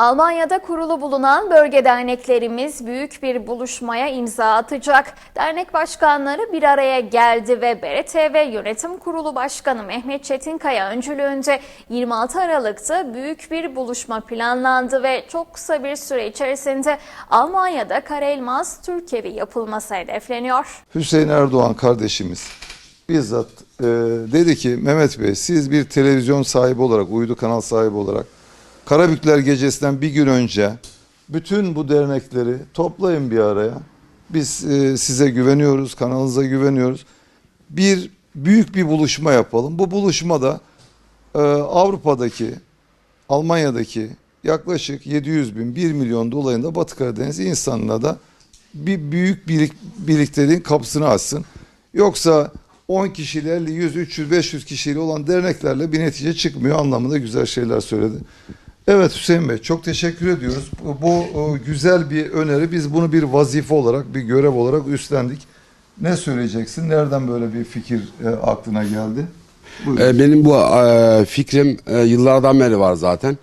Almanya'da kurulu bulunan bölge derneklerimiz büyük bir buluşmaya imza atacak. Dernek başkanları bir araya geldi ve BRTV Yönetim Kurulu Başkanı Mehmet Çetinkaya öncülüğünde 26 Aralık'ta büyük bir buluşma planlandı ve çok kısa bir süre içerisinde Almanya'da Karelmaz Türk Evi yapılması hedefleniyor. Hüseyin Erdoğan kardeşimiz bizzat e, dedi ki Mehmet Bey siz bir televizyon sahibi olarak, uydu kanal sahibi olarak Karabükler Gecesi'nden bir gün önce bütün bu dernekleri toplayın bir araya. Biz e, size güveniyoruz, kanalınıza güveniyoruz. Bir büyük bir buluşma yapalım. Bu buluşmada e, Avrupa'daki, Almanya'daki yaklaşık 700 bin, 1 milyon dolayında Batı Karadeniz insanına da bir büyük birlik, birlikteliğin kapısını açsın. Yoksa 10 kişiyle 50, 100, 300, 500 kişiyle olan derneklerle bir netice çıkmıyor anlamında güzel şeyler söyledi. Evet Hüseyin Bey çok teşekkür ediyoruz. Bu, güzel bir öneri. Biz bunu bir vazife olarak, bir görev olarak üstlendik. Ne söyleyeceksin? Nereden böyle bir fikir e, aklına geldi? Buyurun. E, Benim bu e, fikrim yıllardan beri var zaten.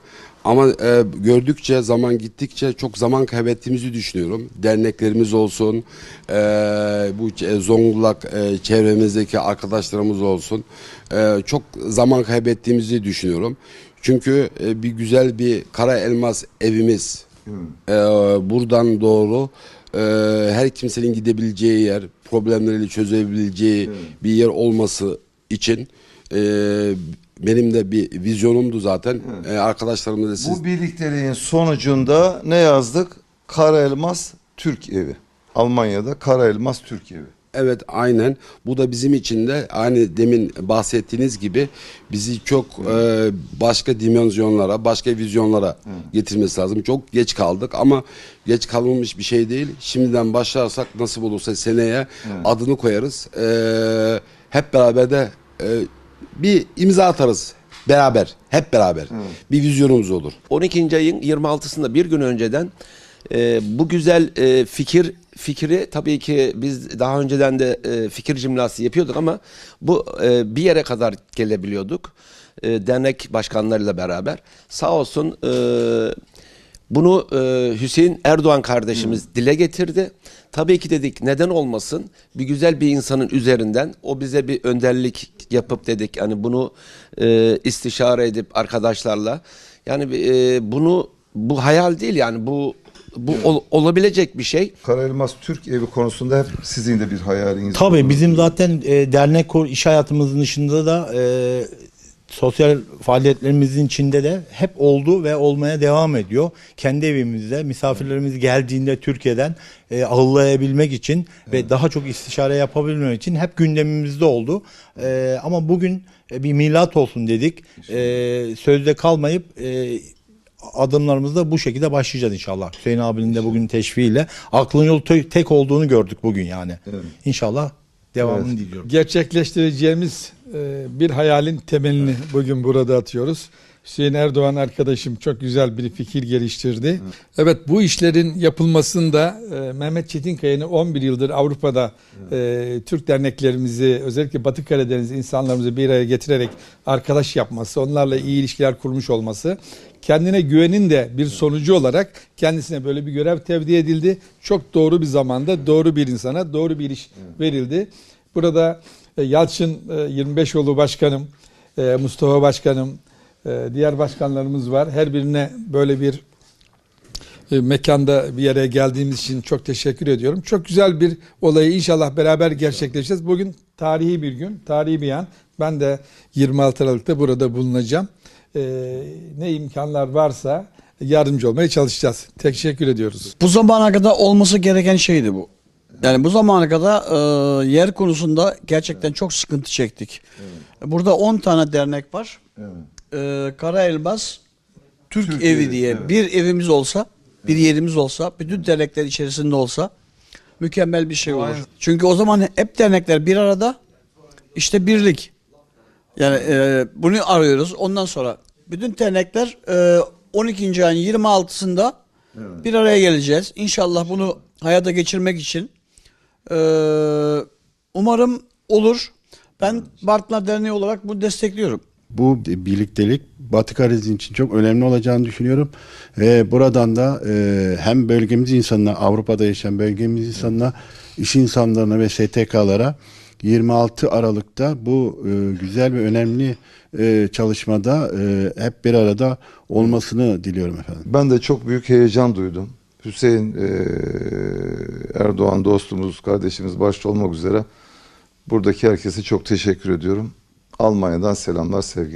Ama e, gördükçe zaman gittikçe çok zaman kaybettiğimizi düşünüyorum. Derneklerimiz olsun, e, bu ç- Zonguldak e, çevremizdeki arkadaşlarımız olsun. E, çok zaman kaybettiğimizi düşünüyorum. Çünkü e, bir güzel bir kara elmas evimiz e, buradan doğru e, her kimsenin gidebileceği yer, problemleriyle çözebileceği bir yer olması için e, benim de bir vizyonumdu zaten. E, arkadaşlarımla da siz Bu birlikteliğin sonucunda ne yazdık? Kara Elmas Türk Evi. Almanya'da Kara Elmas Türk Evi. Evet aynen. Bu da bizim için de aynı demin bahsettiğiniz gibi bizi çok e, başka dimenzyonlara, başka vizyonlara getirmesi lazım. Çok geç kaldık ama geç kalınmış bir şey değil. Şimdiden başlarsak nasıl olursa seneye adını koyarız. E, hep beraber de e, bir imza atarız. Beraber, hep beraber. Bir vizyonumuz olur. 12. ayın 26'sında bir gün önceden e, bu güzel e, fikir fikri tabii ki biz daha önceden de e, fikir cimnası yapıyorduk ama bu e, bir yere kadar gelebiliyorduk. E, dernek başkanlarıyla beraber. Sağ olsun e, bunu e, Hüseyin Erdoğan kardeşimiz dile getirdi. Tabii ki dedik neden olmasın? Bir güzel bir insanın üzerinden o bize bir önderlik yapıp dedik. Hani bunu e, istişare edip arkadaşlarla yani e, bunu bu hayal değil yani bu bu ol- olabilecek bir şey. Kara Elmas Türk Evi konusunda hep sizin de bir hayaliniz. Tabii bizim zaten e, dernek iş hayatımızın dışında da e, sosyal faaliyetlerimizin içinde de hep oldu ve olmaya devam ediyor. Kendi evimizde misafirlerimiz geldiğinde Türkiye'den e, ağırlayabilmek için ve daha çok istişare yapabilmek için hep gündemimizde oldu. E, ama bugün e, bir milat olsun dedik. E, sözde kalmayıp e, adımlarımızda bu şekilde başlayacağız inşallah. Hüseyin abinin de bugün teşviğiyle aklın yolu te- tek olduğunu gördük bugün yani. İnşallah devamını diliyorum. gerçekleştireceğimiz bir hayalin temelini bugün burada atıyoruz. Hüseyin Erdoğan arkadaşım çok güzel bir fikir geliştirdi. Evet bu işlerin yapılmasında e, Mehmet Çetinkaya'nın 11 yıldır Avrupa'da e, Türk derneklerimizi özellikle Batı Karadeniz insanlarımızı bir araya getirerek arkadaş yapması, onlarla iyi ilişkiler kurmuş olması kendine güvenin de bir sonucu olarak kendisine böyle bir görev tevdi edildi. Çok doğru bir zamanda doğru bir insana doğru bir iş verildi. Burada Yalçın e, 25 yolu başkanım, e, Mustafa başkanım, e, diğer başkanlarımız var. Her birine böyle bir e, mekanda bir yere geldiğimiz için çok teşekkür ediyorum. Çok güzel bir olayı inşallah beraber gerçekleşeceğiz. Bugün tarihi bir gün, tarihi bir an. Ben de 26 Aralık'ta burada bulunacağım. E, ne imkanlar varsa yardımcı olmaya çalışacağız. Teşekkür ediyoruz. Bu zamana kadar olması gereken şeydi bu. Yani bu zamana kadar e, yer konusunda gerçekten çok sıkıntı çektik. Burada 10 tane dernek var. E, Kara Elmas Türk, Türk Evi Evi, diye evet. bir evimiz olsa, bir yerimiz olsa, bütün dernekler içerisinde olsa mükemmel bir şey olur. Çünkü o zaman hep dernekler bir arada işte birlik. Yani e, bunu arıyoruz. Ondan sonra bütün dernekler e, 12. ayın 26'sında bir araya geleceğiz. İnşallah bunu hayata geçirmek için e, umarım olur. Ben Bartınlar Derneği olarak bunu destekliyorum. Bu birliktelik Batı Karadeniz için çok önemli olacağını düşünüyorum. Ve buradan da e, hem bölgemiz insanına, Avrupa'da yaşayan bölgemiz insanına, iş insanlarına ve STK'lara 26 Aralık'ta bu e, güzel ve önemli e, çalışmada e, hep bir arada olmasını diliyorum efendim. Ben de çok büyük heyecan duydum. Hüseyin eee, Erdoğan dostumuz, kardeşimiz başta olmak üzere buradaki herkese çok teşekkür ediyorum. Almanya'dan selamlar, sevgiler.